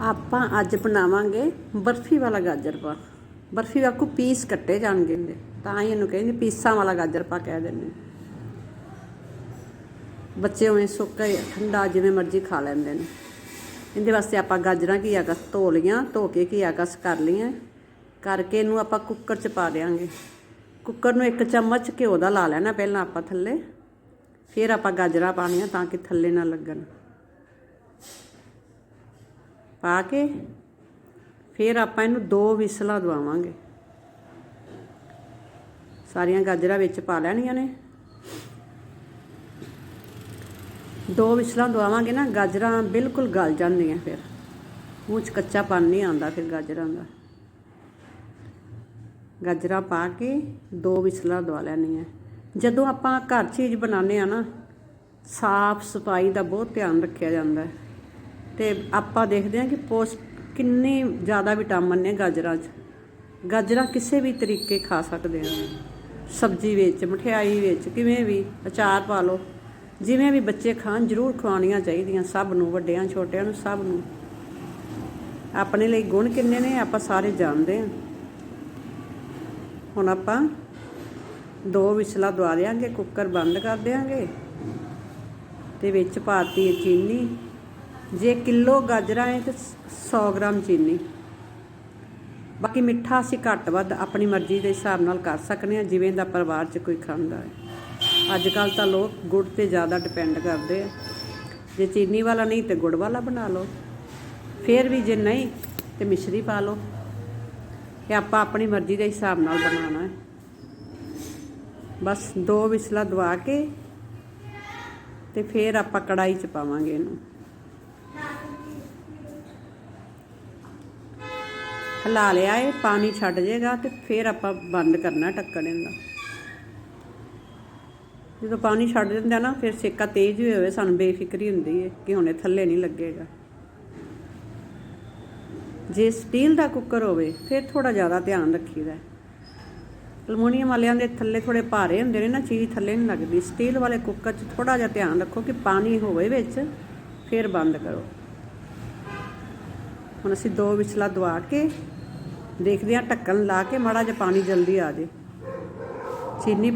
ਆਪਾਂ ਅੱਜ ਬਣਾਵਾਂਗੇ ਬਰਫੀ ਵਾਲਾ ਗਾਜਰ ਪਾ। ਬਰਫੀ ਵਾਕੂ ਪੀਸ ਕੱਟੇ ਜਾਣਗੇ ਤਾਂ ਹੀ ਇਹਨੂੰ ਕਹਿੰਦੇ ਪੀਸਾਂ ਵਾਲਾ ਗਾਜਰ ਪਾ ਕਹਿ ਦਿੰਦੇ। ਬੱਚੇ ਉਵੇਂ ਸੁੱਕਾ ਠੰਡਾ ਜਿਵੇਂ ਮਰਜ਼ੀ ਖਾ ਲੈਂਦੇ ਨੇ। ਇਹਦੇ ਵਾਸਤੇ ਆਪਾਂ ਗਾਜਰਾਂ ਕੀ ਕਸ ਧੋ ਲੀਆਂ ਧੋ ਕੇ ਕੀ ਕਸ ਕਰ ਲੀਆਂ ਕਰਕੇ ਇਹਨੂੰ ਆਪਾਂ ਕੁੱਕਰ 'ਚ ਪਾ ਦੇਾਂਗੇ ਕੁੱਕਰ ਨੂੰ ਇੱਕ ਚਮਚ ਘਿਓ ਦਾ ਲਾ ਲੈਣਾ ਪਹਿਲਾਂ ਆਪਾਂ ਥੱਲੇ। ਫਿਰ ਆਪਾਂ ਗਾਜਰਾਂ ਪਾਣੀਆਂ ਤਾਂ ਕਿ ਥੱਲੇ ਨਾ ਲੱਗਣ। ਪਾ ਕੇ ਫਿਰ ਆਪਾਂ ਇਹਨੂੰ ਦੋ ਵਿਸਲਾਂ ਦਵਾਵਾਂਗੇ। ਸਾਰੀਆਂ ਗਾਜਰਾਂ ਵਿੱਚ ਪਾ ਲੈਣੀਆਂ ਨੇ। ਦੋ ਵਿਸਲਾਂ ਦਵਾਵਾਂਗੇ ਨਾ, ਗਾਜਰਾਂ ਬਿਲਕੁਲ ਗਲ ਜਾਂਦੀਆਂ ਫਿਰ। ਮੂੰਹ 'ਚ ਕੱਚਾਪਨ ਨਹੀਂ ਆਉਂਦਾ ਫਿਰ ਗਾਜਰਾਂ ਦਾ। ਗਾਜਰਾਂ ਪਾ ਕੇ ਦੋ ਵਿਸਲਾਂ ਦਵਾ ਲੈਣੀਆਂ। ਜਦੋਂ ਆਪਾਂ ਘਰ ਚੀਜ਼ ਬਣਾਉਂਦੇ ਆ ਨਾ, ਸਾਫ਼ ਸਫ਼ਾਈ ਦਾ ਬਹੁਤ ਧਿਆਨ ਰੱਖਿਆ ਜਾਂਦਾ। ਹੈ ਤੇ ਆਪਾਂ ਦੇਖਦੇ ਹਾਂ ਕਿ ਪੋਸਟ ਕਿੰਨੇ ਜ਼ਿਆਦਾ ਵਿਟਾਮਿਨ ਨੇ ਗਾਜਰਾਂ 'ਚ। ਗਾਜਰਾਂ ਕਿਸੇ ਵੀ ਤਰੀਕੇ ਖਾ ਸਕਦੇ ਹਾਂ। ਸਬਜ਼ੀ ਵਿੱਚ, ਮਠਿਆਈ ਵਿੱਚ, ਕਿਵੇਂ ਵੀ ਅਚਾਰ ਪਾ ਲਓ। ਜਿਵੇਂ ਵੀ ਬੱਚੇ ਖਾਣ, ਜ਼ਰੂਰ ਖਵਾਉਣੀਆਂ ਚਾਹੀਦੀਆਂ ਸਭ ਨੂੰ, ਵੱਡਿਆਂ, ਛੋਟਿਆਂ ਨੂੰ, ਸਭ ਨੂੰ। ਆਪਣੇ ਲਈ ਗੁਣ ਕਿੰਨੇ ਨੇ, ਆਪਾਂ ਸਾਰੇ ਜਾਣਦੇ ਹਾਂ। ਹੁਣ ਆਪਾਂ ਦੋ ਵਿਸਲਾ ਦਵਾ ਦਿਆਂਗੇ, ਕੁੱਕਰ ਬੰਦ ਕਰ ਦਿਆਂਗੇ। ਤੇ ਵਿੱਚ ਪਾਤੀ ਚੀਨੀ। ਜੇ ਕਿਲੋ ਗਾਜਰਾਂ ਹੈ ਤੇ 100 ਗ੍ਰਾਮ ਚੀਨੀ। ਬਾਕੀ ਮਿੱਠਾ ਅਸੀਂ ਘੱਟ ਵੱਧ ਆਪਣੀ ਮਰਜ਼ੀ ਦੇ ਹਿਸਾਬ ਨਾਲ ਕਰ ਸਕਦੇ ਹਾਂ ਜਿਵੇਂ ਦਾ ਪਰਿਵਾਰ 'ਚ ਕੋਈ ਖਾਂਦਾ ਹੈ। ਅੱਜ ਕੱਲ ਤਾਂ ਲੋਕ ਗੁੜ ਤੇ ਜ਼ਿਆਦਾ ਡਿਪੈਂਡ ਕਰਦੇ ਆ। ਜੇ ਚੀਨੀ ਵਾਲਾ ਨਹੀਂ ਤੇ ਗੁੜ ਵਾਲਾ ਬਣਾ ਲਓ। ਫਿਰ ਵੀ ਜੇ ਨਹੀਂ ਤੇ ਮਿਸ਼ਰੀ ਪਾ ਲਓ। ਇਹ ਆਪਾਂ ਆਪਣੀ ਮਰਜ਼ੀ ਦੇ ਹਿਸਾਬ ਨਾਲ ਬਣਾਉਣਾ ਹੈ। ਬਸ ਦੋ ਵਿਸਲਾ ਦਵਾ ਕੇ ਤੇ ਫਿਰ ਆਪਾਂ ਕੜਾਈ 'ਚ ਪਾਵਾਂਗੇ ਇਹਨੂੰ। ਹਿਲਾ ਲਿਆ ਏ ਪਾਣੀ ਛੱਡ ਜਾਏਗਾ ਤੇ ਫਿਰ ਆਪਾਂ ਬੰਦ ਕਰਨਾ ਢੱਕਣ ਇਹਦਾ। ਜਦੋਂ ਪਾਣੀ ਛੱਡ ਦਿੰਦਾ ਨਾ, ਫਿਰ ਸੇਕਾ ਤੇਜ਼ ਹੀ ਹੋਵੇ, ਸਾਨੂੰ ਬੇਫਿਕਰੀ ਹੁੰਦੀ ਹੈ ਕਿ ਹੁਣੇ ਥੱਲੇ ਨਹੀਂ ਲੱਗੇਗਾ। ਜੇ ਸਟੀਲ ਦਾ ਕੁੱਕਰ ਹੋਵੇ, ਫਿਰ ਥੋੜਾ ਜ਼ਿਆਦਾ ਧਿਆਨ ਰੱਖੀਦਾ ਅਲਮੋਨੀਅਮ ਵਾਲਿਆਂ ਦੇ ਥੱਲੇ ਥੋੜੇ ਭਾਰੇ ਹੁੰਦੇ ਨੇ ਨਾ, ਚੀਜ਼ ਥੱਲੇ ਨਹੀਂ ਲੱਗਦੀ। ਸਟੀਲ ਵਾਲੇ ਕੁੱਕਰ 'ਚ ਥੋੜਾ ਜਿਹਾ ਧਿਆਨ ਰੱਖੋ ਕਿ ਪਾਣੀ ਹੋਵੇ ਵਿੱਚ, ਫਿਰ ਬੰਦ ਕਰੋ। ਹੁਣ ਅਸੀਂ ਦੋ ਵਿਚਲਾ ਦਵਾ ਕੇ ਦੇਖਦੇ ਹਾਂ ਢੱਕਣ ਲਾ ਕੇ ਮਾੜਾ ਜਿਹਾ ਪਾਣੀ ਜਲਦੀ ਆ ਜੇ। ਚੀਨੀ